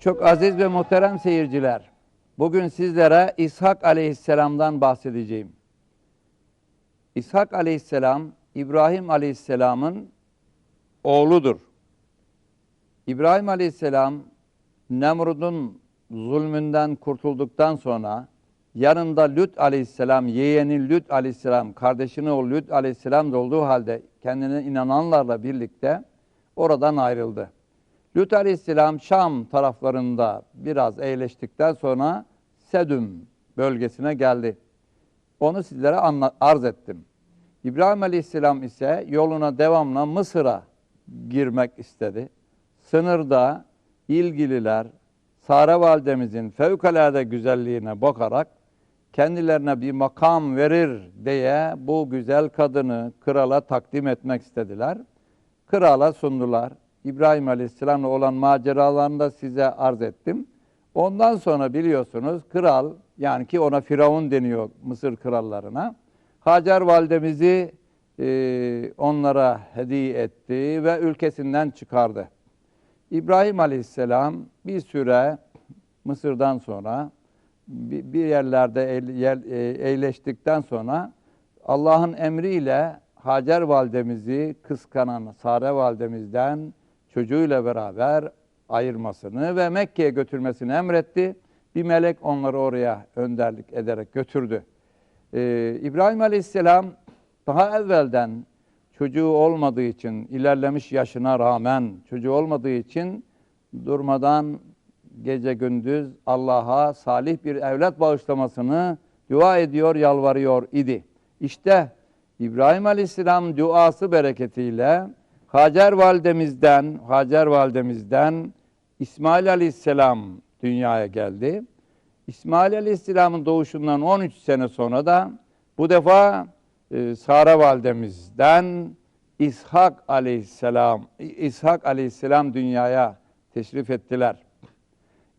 Çok aziz ve muhterem seyirciler, bugün sizlere İshak aleyhisselamdan bahsedeceğim. İshak aleyhisselam, İbrahim aleyhisselamın oğludur. İbrahim aleyhisselam, Nemrud'un zulmünden kurtulduktan sonra, yanında Lüt aleyhisselam, yeğeni Lüt aleyhisselam, kardeşinin oğlu Lüt aleyhisselam olduğu halde kendine inananlarla birlikte oradan ayrıldı. Lüt aleyhisselam Şam taraflarında biraz eğleştikten sonra Sedüm bölgesine geldi. Onu sizlere arz ettim. İbrahim aleyhisselam ise yoluna devamla Mısır'a girmek istedi. Sınırda ilgililer Sare validemizin fevkalade güzelliğine bakarak kendilerine bir makam verir diye bu güzel kadını krala takdim etmek istediler. Krala sundular. İbrahim Aleyhisselam'la olan maceralarını da size arz ettim. Ondan sonra biliyorsunuz kral yani ki ona Firavun deniyor Mısır krallarına. Hacer validemizi e, onlara hediye etti ve ülkesinden çıkardı. İbrahim Aleyhisselam bir süre Mısır'dan sonra bir yerlerde yer- e, eğleştikten sonra Allah'ın emriyle Hacer validemizi kıskanan Sare validemizden çocuğuyla beraber ayırmasını ve Mekke'ye götürmesini emretti. Bir melek onları oraya önderlik ederek götürdü. Ee, İbrahim Aleyhisselam daha evvelden çocuğu olmadığı için, ilerlemiş yaşına rağmen çocuğu olmadığı için durmadan gece gündüz Allah'a salih bir evlat bağışlamasını dua ediyor, yalvarıyor idi. İşte İbrahim Aleyhisselam duası bereketiyle Hacer validemizden, Hacer validemizden İsmail Aleyhisselam dünyaya geldi. İsmail Aleyhisselam'ın doğuşundan 13 sene sonra da bu defa e, Sare validemizden İshak Aleyhisselam, İshak Aleyhisselam dünyaya teşrif ettiler.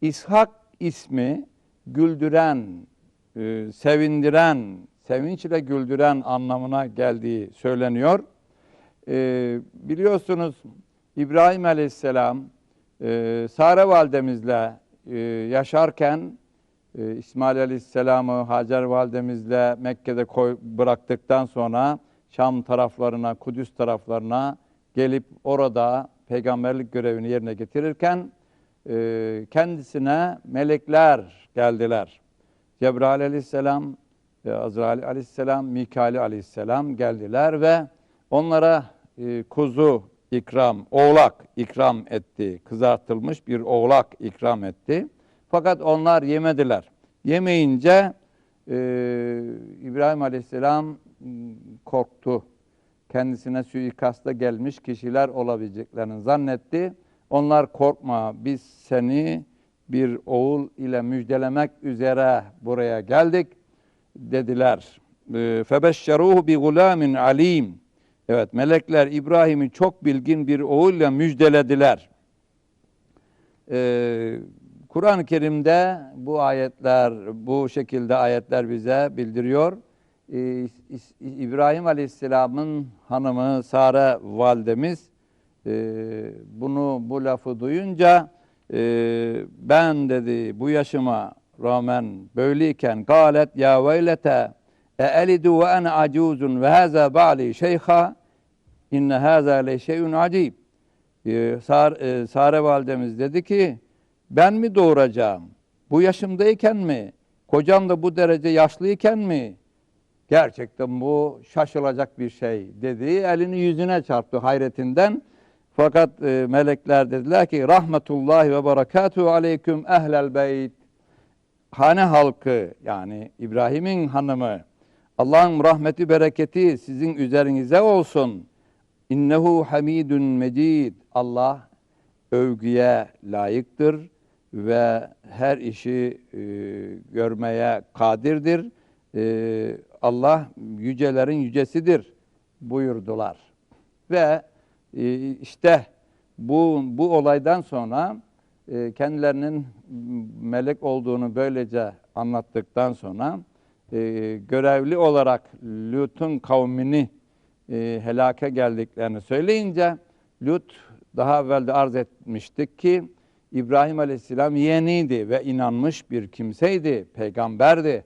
İshak ismi güldüren, e, sevindiren, sevinçle güldüren anlamına geldiği söyleniyor. E, biliyorsunuz İbrahim Aleyhisselam e, Sare validemizle e, yaşarken e, İsmail Aleyhisselam'ı Hacer validemizle Mekke'de koy, bıraktıktan sonra Şam taraflarına, Kudüs taraflarına gelip orada peygamberlik görevini yerine getirirken e, kendisine melekler geldiler. Cebrail aleyhisselam, e, Azrail aleyhisselam, Mikail aleyhisselam geldiler ve onlara e, kuzu ikram, oğlak ikram etti. Kızartılmış bir oğlak ikram etti. Fakat onlar yemediler. Yemeyince e, İbrahim aleyhisselam korktu. Kendisine suikasta gelmiş kişiler olabileceklerini zannetti. Onlar korkma biz seni bir oğul ile müjdelemek üzere buraya geldik dediler. Febeşşeruhu bi gulamin alim. Evet melekler İbrahim'i çok bilgin bir oğulla müjdelediler. Ee, Kur'an-ı Kerim'de bu ayetler, bu şekilde ayetler bize bildiriyor. Ee, İbrahim Aleyhisselam'ın hanımı Sare validemiz e, bunu bu lafı duyunca e, ben dedi bu yaşıma rağmen böyleyken galet ya veylete e elidu ve ene acuzun ve haza ba'li şeyha inne haza le şeyun acib. Ee, e, Sare validemiz dedi ki ben mi doğuracağım? Bu yaşımdayken mi? Kocam da bu derece yaşlıyken mi? Gerçekten bu şaşılacak bir şey dedi. Elini yüzüne çarptı hayretinden. Fakat e, melekler dediler ki rahmetullahi ve berekatuhu aleyküm ehlel beyt. Hane halkı yani İbrahim'in hanımı Allah'ın rahmeti bereketi sizin üzerinize olsun. İnnehu hamidun mecid. Allah övgüye layıktır ve her işi e, görmeye kadirdir. E, Allah yücelerin yücesidir buyurdular. Ve e, işte bu bu olaydan sonra e, kendilerinin melek olduğunu böylece anlattıktan sonra e, görevli olarak Lut'un kavmini e, helake geldiklerini söyleyince Lut daha evvel de arz etmiştik ki İbrahim Aleyhisselam yeğeniydi ve inanmış bir kimseydi, peygamberdi.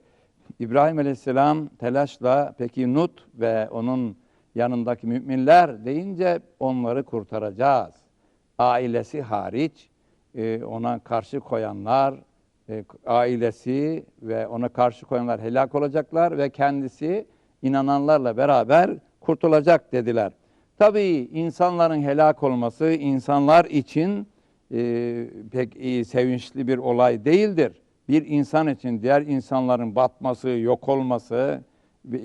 İbrahim Aleyhisselam telaşla peki Nut ve onun yanındaki müminler deyince onları kurtaracağız. Ailesi hariç e, ona karşı koyanlar, e, ailesi ve ona karşı koyanlar helak olacaklar ve kendisi inananlarla beraber kurtulacak dediler. Tabii insanların helak olması insanlar için e, pek iyi, sevinçli bir olay değildir. Bir insan için diğer insanların batması, yok olması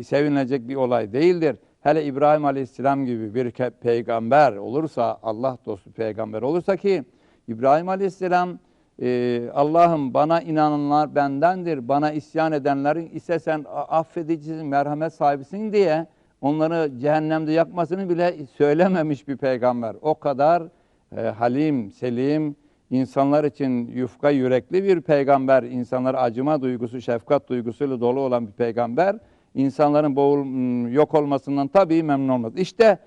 sevinilecek bir olay değildir. Hele İbrahim Aleyhisselam gibi bir peygamber olursa, Allah dostu peygamber olursa ki İbrahim Aleyhisselam e, Allah'ım bana inananlar bendendir, bana isyan edenlerin ise sen affedicisin, merhamet sahibisin diye onları cehennemde yakmasını bile söylememiş bir peygamber. O kadar e, halim, selim, insanlar için yufka yürekli bir peygamber, insanlara acıma duygusu, şefkat duygusuyla dolu olan bir peygamber, insanların boğul, yok olmasından tabii memnun olmaz. İşte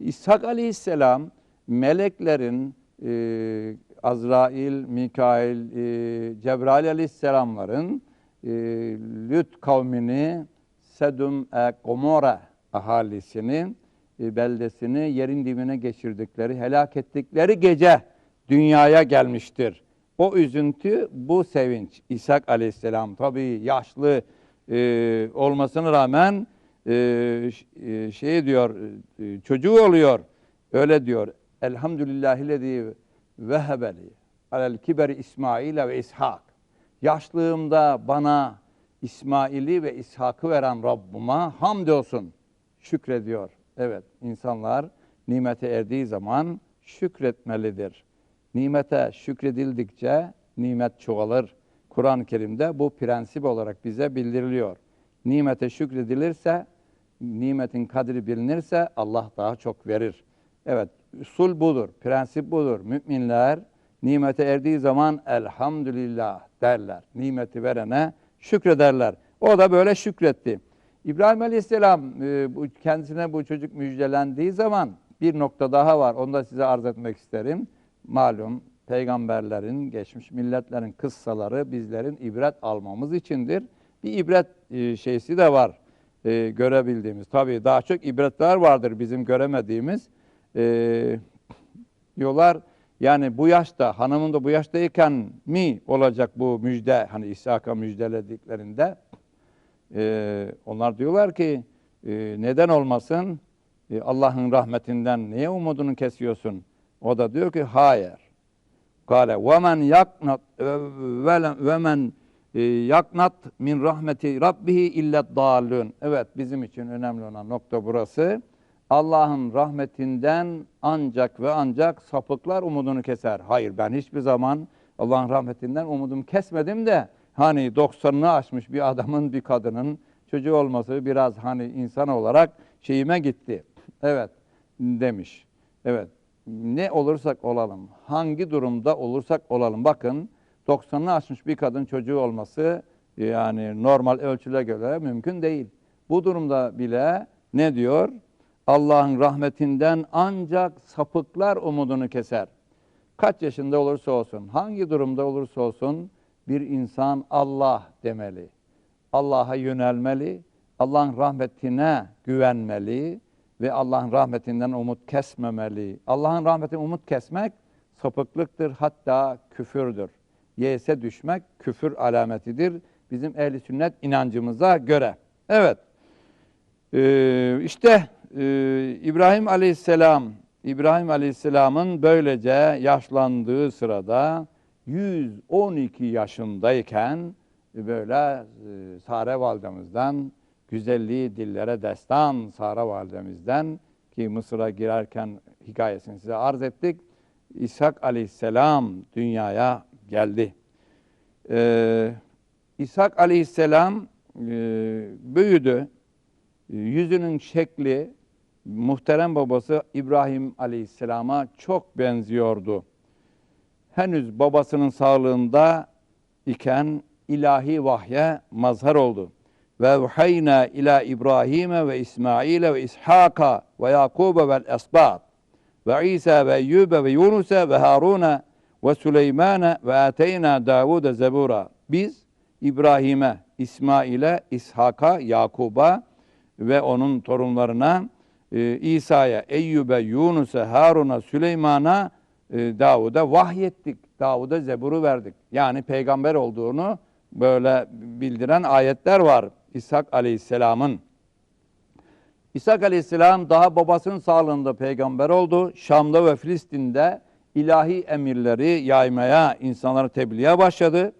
İshak Aleyhisselam meleklerin e, Azrail, Mikail, e, Cebrail Aleyhisselamların e, Lüt kavmini Sedum e Gomorra ahalisini e, beldesini yerin dibine geçirdikleri, helak ettikleri gece dünyaya gelmiştir. O üzüntü, bu sevinç. İshak Aleyhisselam tabii yaşlı e, olmasına rağmen e, e, şey diyor, e, çocuğu oluyor. Öyle diyor. Elhamdülillahillezî vehebeli alel kiberi İsmail ve İshak. Yaşlığımda bana İsmail'i ve İshak'ı veren Rabbime hamdolsun şükrediyor. Evet insanlar nimete erdiği zaman şükretmelidir. Nimete şükredildikçe nimet çoğalır. Kur'an-ı Kerim'de bu prensip olarak bize bildiriliyor. Nimete şükredilirse, nimetin kadri bilinirse Allah daha çok verir. Evet, usul budur, prensip budur. Müminler nimete erdiği zaman elhamdülillah derler. Nimeti verene şükrederler. O da böyle şükretti. İbrahim Aleyhisselam e, kendisine bu çocuk müjdelendiği zaman bir nokta daha var. Onu da size arz etmek isterim. Malum peygamberlerin, geçmiş milletlerin kıssaları bizlerin ibret almamız içindir. Bir ibret e, şeysi de var e, görebildiğimiz. Tabii daha çok ibretler vardır bizim göremediğimiz. E, diyorlar yani bu yaşta, hanımın da bu yaştayken mi olacak bu müjde, hani İshak'a müjdelediklerinde ee, onlar diyorlar ki e, neden olmasın E, Allah'ın rahmetinden niye umudunu kesiyorsun? O da diyor ki hayır. Kale ve men e, yaknat min rahmeti rabbihi illa dallun. Evet bizim için önemli olan nokta burası. Allah'ın rahmetinden ancak ve ancak sapıklar umudunu keser. Hayır ben hiçbir zaman Allah'ın rahmetinden umudumu kesmedim de hani 90'ını aşmış bir adamın bir kadının çocuğu olması biraz hani insan olarak şeyime gitti. Evet demiş. Evet ne olursak olalım, hangi durumda olursak olalım. Bakın 90'ını aşmış bir kadın çocuğu olması yani normal ölçüle göre mümkün değil. Bu durumda bile ne diyor? Allah'ın rahmetinden ancak sapıklar umudunu keser. Kaç yaşında olursa olsun, hangi durumda olursa olsun bir insan Allah demeli. Allah'a yönelmeli, Allah'ın rahmetine güvenmeli ve Allah'ın rahmetinden umut kesmemeli. Allah'ın rahmetinden umut kesmek sapıklıktır, hatta küfürdür. Yese düşmek küfür alametidir bizim ehli sünnet inancımıza göre. Evet, ee, işte e, İbrahim Aleyhisselam, İbrahim Aleyhisselam'ın böylece yaşlandığı sırada 112 yaşındayken böyle e, Sare validemizden güzelliği dillere destan Sare validemizden ki Mısır'a girerken hikayesini size arz ettik. İshak Aleyhisselam dünyaya geldi. Ee, İshak Aleyhisselam e, büyüdü. Yüzünün şekli muhterem babası İbrahim Aleyhisselam'a çok benziyordu. Henüz babasının sağlığında iken ilahi vahye mazhar oldu. Ve vuhayna ila İbrahim'e ve İsmail'e ve İshak'a ve Yakub'e vel esbat ve İsa ve Eyyub'e ve Yunus'e ve Harun'e ve Süleymane ve ateyna Davude zebura. Biz İbrahim'e, İsmail'e, İshak'a, Yakub'a ve onun torunlarına e, İsa'ya, Eyyub'e, Yunus'a, Harun'a, Süleyman'a, Davud'a vahyettik. Davud'a zeburu verdik. Yani peygamber olduğunu böyle bildiren ayetler var. İshak Aleyhisselam'ın. İshak Aleyhisselam daha babasının sağlığında peygamber oldu. Şam'da ve Filistin'de ilahi emirleri yaymaya, insanlara tebliğe başladı.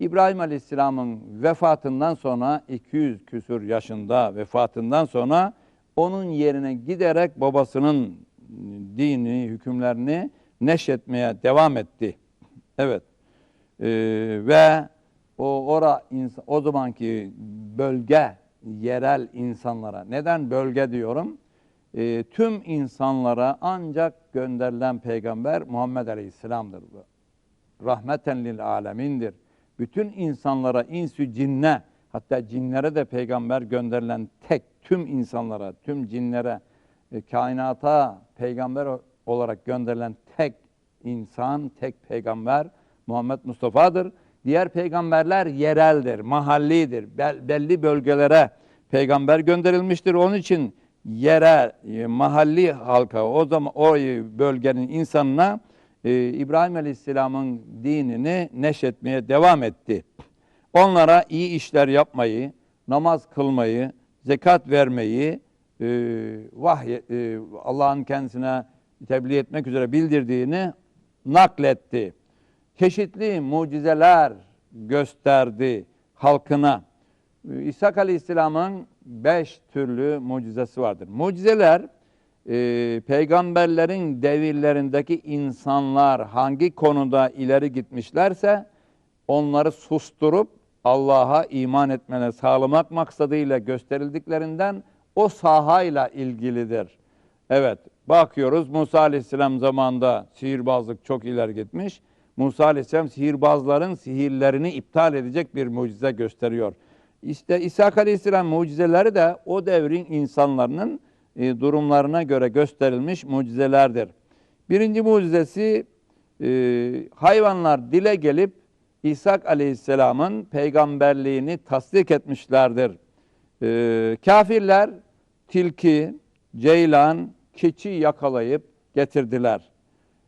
İbrahim Aleyhisselam'ın vefatından sonra 200 küsur yaşında vefatından sonra onun yerine giderek babasının dini, hükümlerini neşretmeye devam etti. Evet. Ee, ve o ora o zamanki bölge yerel insanlara neden bölge diyorum? Ee, tüm insanlara ancak gönderilen peygamber Muhammed Aleyhisselam'dır. bu. Rahmeten lil alemindir. Bütün insanlara, insü cinne, hatta cinlere de peygamber gönderilen tek, tüm insanlara, tüm cinlere, e, kainata peygamber olarak gönderilen tek insan, tek peygamber Muhammed Mustafa'dır. Diğer peygamberler yereldir, mahallidir. Bel- belli bölgelere peygamber gönderilmiştir. Onun için yere, e, mahalli halka, o zaman o bölgenin insanına e, İbrahim Aleyhisselam'ın dinini neşretmeye devam etti. Onlara iyi işler yapmayı, namaz kılmayı, zekat vermeyi e, e, Allah'ın kendisine tebliğ etmek üzere bildirdiğini nakletti. Çeşitli mucizeler gösterdi halkına. İshak Aleyhisselam'ın beş türlü mucizesi vardır. Mucizeler e, peygamberlerin devirlerindeki insanlar hangi konuda ileri gitmişlerse onları susturup Allah'a iman etmeleri sağlamak maksadıyla gösterildiklerinden o sahayla ilgilidir. Evet, bakıyoruz Musa Aleyhisselam zamanında sihirbazlık çok ileri gitmiş. Musa Aleyhisselam sihirbazların sihirlerini iptal edecek bir mucize gösteriyor. İşte İsa Aleyhisselam mucizeleri de o devrin insanların e, durumlarına göre gösterilmiş mucizelerdir. Birinci mucizesi e, hayvanlar dile gelip İsa Aleyhisselam'ın peygamberliğini tasdik etmişlerdir. E, kafirler tilki, ceylan, keçi yakalayıp getirdiler.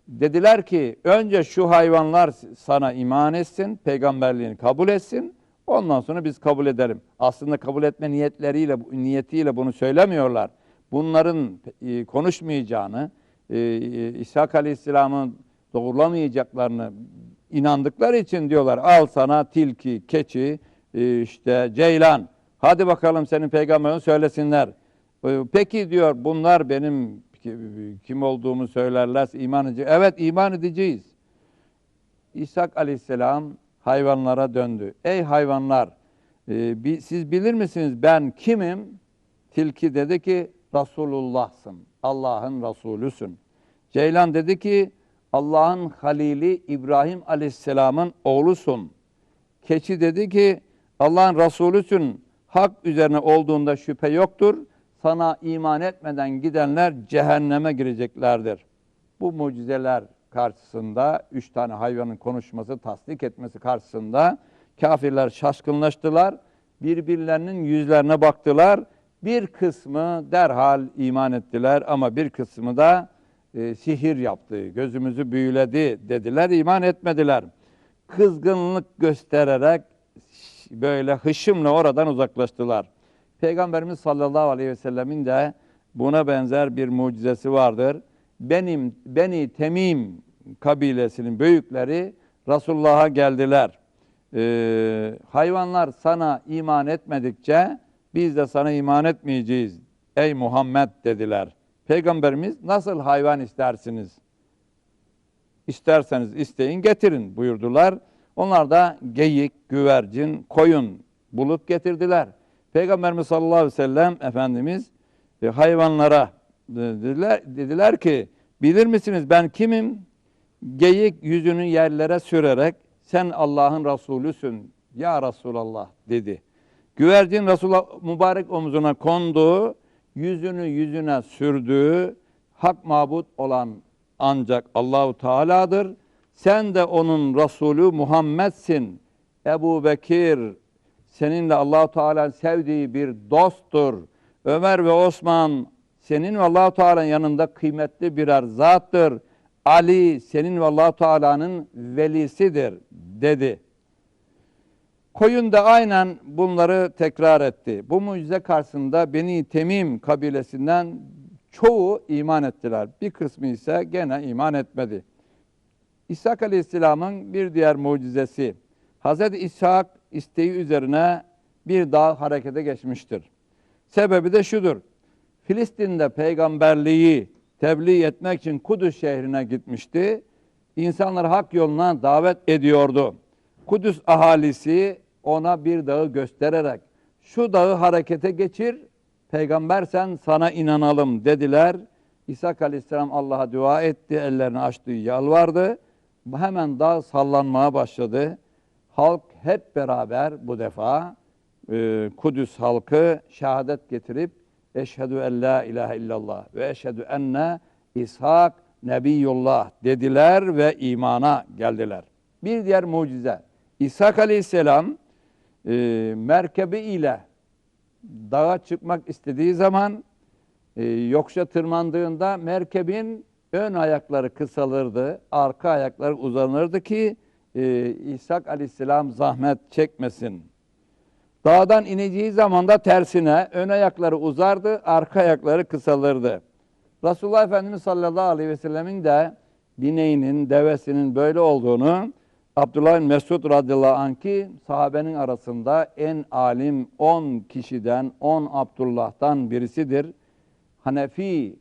Dediler ki önce şu hayvanlar sana iman etsin, peygamberliğini kabul etsin. Ondan sonra biz kabul edelim. Aslında kabul etme niyetleriyle, niyetiyle bunu söylemiyorlar. Bunların e, konuşmayacağını, e, İshak Aleyhisselam'ın doğrulamayacaklarını inandıkları için diyorlar al sana tilki, keçi, e, işte ceylan. Hadi bakalım senin peygamberin söylesinler. E, Peki diyor bunlar benim kim olduğumu söylerlerse iman edeceğiz. Evet iman edeceğiz. İshak aleyhisselam hayvanlara döndü. Ey hayvanlar e, siz bilir misiniz ben kimim? Tilki dedi ki Resulullah'sın. Allah'ın Resulüsün. Ceylan dedi ki Allah'ın halili İbrahim aleyhisselamın oğlusun. Keçi dedi ki Allah'ın Resulüsün. Hak üzerine olduğunda şüphe yoktur. Sana iman etmeden gidenler cehenneme gireceklerdir. Bu mucizeler karşısında üç tane hayvanın konuşması, tasdik etmesi karşısında kafirler şaşkınlaştılar. Birbirlerinin yüzlerine baktılar. Bir kısmı derhal iman ettiler ama bir kısmı da e, sihir yaptı, gözümüzü büyüledi dediler, iman etmediler. Kızgınlık göstererek böyle hışımla oradan uzaklaştılar. Peygamberimiz sallallahu aleyhi ve sellemin de buna benzer bir mucizesi vardır. Benim Beni Temim kabilesinin büyükleri Resulullah'a geldiler. Ee, hayvanlar sana iman etmedikçe biz de sana iman etmeyeceğiz. Ey Muhammed dediler. Peygamberimiz nasıl hayvan istersiniz? İsterseniz isteyin getirin buyurdular. Onlar da geyik, güvercin, koyun bulup getirdiler. Peygamberimiz sallallahu aleyhi ve sellem Efendimiz e, hayvanlara e, dediler, dediler ki bilir misiniz ben kimim? Geyik yüzünü yerlere sürerek sen Allah'ın Resulüsün ya Resulallah dedi. Güvercin Resulullah mübarek omzuna kondu, yüzünü yüzüne sürdü. Hak mabut olan ancak Allahu Teala'dır. Sen de onun Resulü Muhammed'sin. Ebu Bekir seninle allah Teala'nın sevdiği bir dosttur. Ömer ve Osman senin ve allah Teala'nın yanında kıymetli birer zattır. Ali senin ve allah Teala'nın velisidir dedi. Koyun da aynen bunları tekrar etti. Bu mucize karşısında Beni Temim kabilesinden çoğu iman ettiler. Bir kısmı ise gene iman etmedi. İshak Aleyhisselam'ın bir diğer mucizesi. Hz. İshak isteği üzerine bir dağ harekete geçmiştir. Sebebi de şudur. Filistin'de peygamberliği tebliğ etmek için Kudüs şehrine gitmişti. İnsanları hak yoluna davet ediyordu. Kudüs ahalisi ona bir dağı göstererek şu dağı harekete geçir, peygambersen sana inanalım dediler. İsa Aleyhisselam Allah'a dua etti, ellerini açtı, yalvardı. Hemen dağ sallanmaya başladı. Halk hep beraber bu defa e, Kudüs halkı şehadet getirip Eşhedü en la ilahe illallah ve eşhedü enne İshak Nebiyullah dediler ve imana geldiler. Bir diğer mucize. İshak Aleyhisselam e, merkebi ile dağa çıkmak istediği zaman e, yokuşa tırmandığında merkebin ön ayakları kısalırdı, arka ayakları uzanırdı ki e, İshak Aleyhisselam zahmet çekmesin. Dağdan ineceği zaman da tersine ön ayakları uzardı, arka ayakları kısalırdı. Resulullah Efendimiz sallallahu aleyhi ve sellemin de bineğinin, devesinin böyle olduğunu Abdullah Mesud radıyallahu anh ki sahabenin arasında en alim 10 kişiden 10 Abdullah'tan birisidir. Hanefi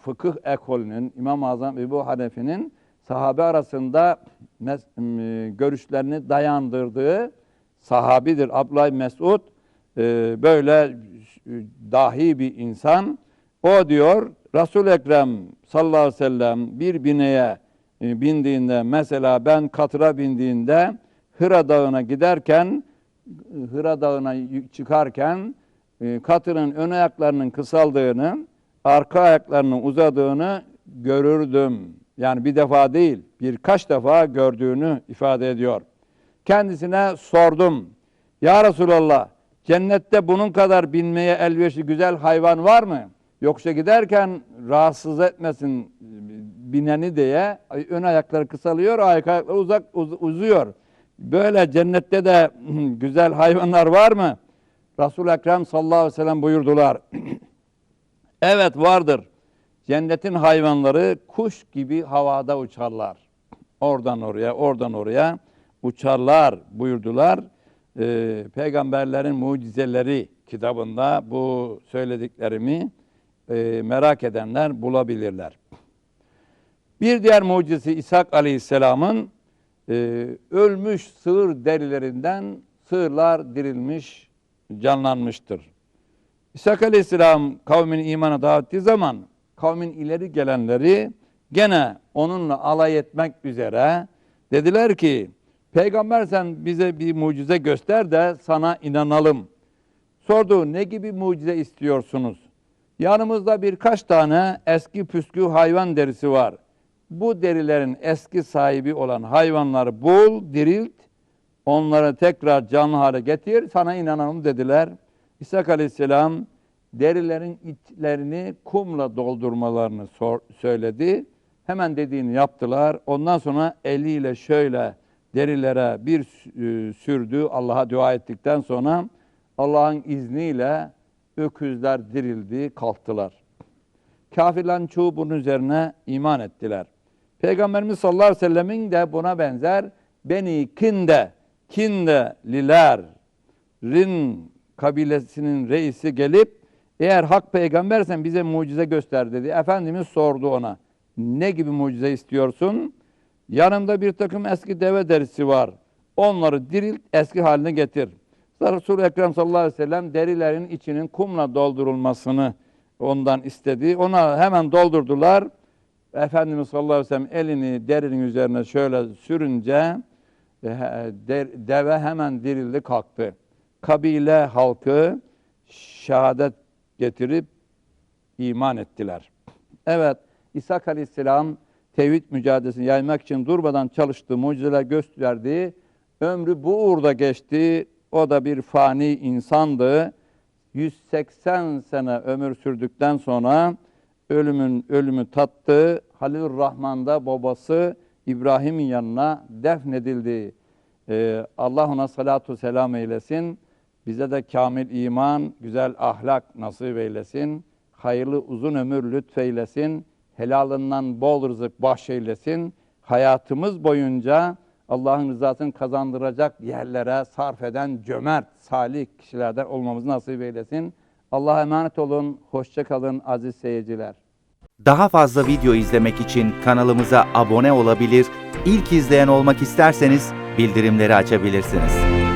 fıkıh ekolünün İmam-ı Azam Ebu Hanefi'nin sahabe arasında mes- görüşlerini dayandırdığı sahabidir. Abdullah Mesud e, böyle dahi bir insan. O diyor Resul-i Ekrem sallallahu aleyhi ve sellem bir bineğe e, bindiğinde mesela ben katıra bindiğinde Hıra Dağı'na giderken Hıra Dağı'na çıkarken e, katırın ön ayaklarının kısaldığını, arka ayaklarının uzadığını görürdüm. Yani bir defa değil, birkaç defa gördüğünü ifade ediyor. Kendisine sordum. Ya Resulallah, cennette bunun kadar binmeye elverişli güzel hayvan var mı? Yoksa giderken rahatsız etmesin bineni diye ön ayakları kısalıyor, ayak ayakları uzak uz- uzuyor. Böyle cennette de güzel hayvanlar var mı? Resul-i Ekrem sallallahu aleyhi ve sellem buyurdular. evet vardır. Cennetin hayvanları kuş gibi havada uçarlar. Oradan oraya, oradan oraya uçarlar buyurdular. Ee, Peygamberlerin mucizeleri kitabında bu söylediklerimi e, merak edenler bulabilirler. Bir diğer mucizesi İshak Aleyhisselam'ın e, ölmüş sığır derilerinden sığırlar dirilmiş, canlanmıştır. İshak Aleyhisselam kavmin imana davet zaman kavmin ileri gelenleri gene onunla alay etmek üzere dediler ki Peygamber sen bize bir mucize göster de sana inanalım. Sordu ne gibi mucize istiyorsunuz? Yanımızda birkaç tane eski püskü hayvan derisi var. Bu derilerin eski sahibi olan hayvanları bul, dirilt, onları tekrar canlı hale getir, sana inanalım dediler. İshak Aleyhisselam derilerin içlerini kumla doldurmalarını sor- söyledi. Hemen dediğini yaptılar. Ondan sonra eliyle şöyle derilere bir e, sürdü. Allah'a dua ettikten sonra Allah'ın izniyle öküzler dirildi, kalktılar. Kafirlerin çoğu bunun üzerine iman ettiler. Peygamberimiz sallallahu aleyhi ve sellemin de buna benzer Beni Kinde, Kinde liler, Rin kabilesinin reisi gelip eğer hak peygambersen bize mucize göster dedi. Efendimiz sordu ona. Ne gibi mucize istiyorsun? Yanımda bir takım eski deve derisi var. Onları dirilt eski haline getir. Resul-i Ekrem sallallahu aleyhi ve sellem derilerin içinin kumla doldurulmasını ondan istedi. Ona hemen doldurdular. Efendimiz sallallahu aleyhi ve sellem elini derinin üzerine şöyle sürünce e, de- deve hemen dirildi kalktı. Kabile halkı şehadet getirip iman ettiler. Evet İsa aleyhisselam tevhid mücadelesini yaymak için durmadan çalıştığı, mucizeler gösterdiği, ömrü bu uğurda geçti. O da bir fani insandı. 180 sene ömür sürdükten sonra ölümün ölümü tattı. Halilur Rahman da babası İbrahim'in yanına defnedildi. Ee, Allah ona salatu selam eylesin. Bize de kamil iman, güzel ahlak nasip eylesin. Hayırlı uzun ömür lütfeylesin. Helalından bol rızık bahşeylesin. Hayatımız boyunca Allah'ın rızasını kazandıracak yerlere sarf eden cömert, salih kişilerden olmamızı nasip eylesin. Allah'a emanet olun. Hoşça kalın aziz seyirciler. Daha fazla video izlemek için kanalımıza abone olabilir, ilk izleyen olmak isterseniz bildirimleri açabilirsiniz.